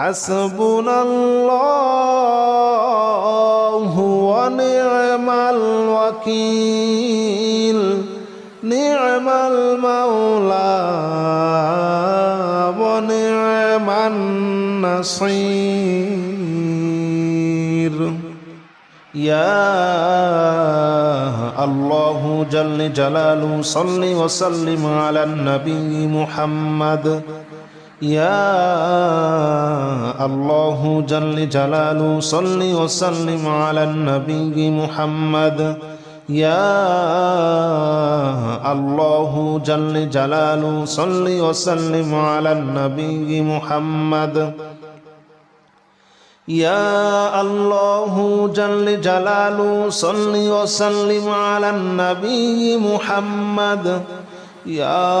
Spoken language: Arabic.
النصير حسبنا الله ونعم الوكيل نعم المولى ونعم النصير يا الله جل جلاله صل وسلم على النبي محمد يا الله جل جلاله، صل وسلم على النبي محمد. يا الله جل جلاله، صل وسلم على النبي محمد. يا الله جل جلاله، صل وسلم على النبي محمد. يا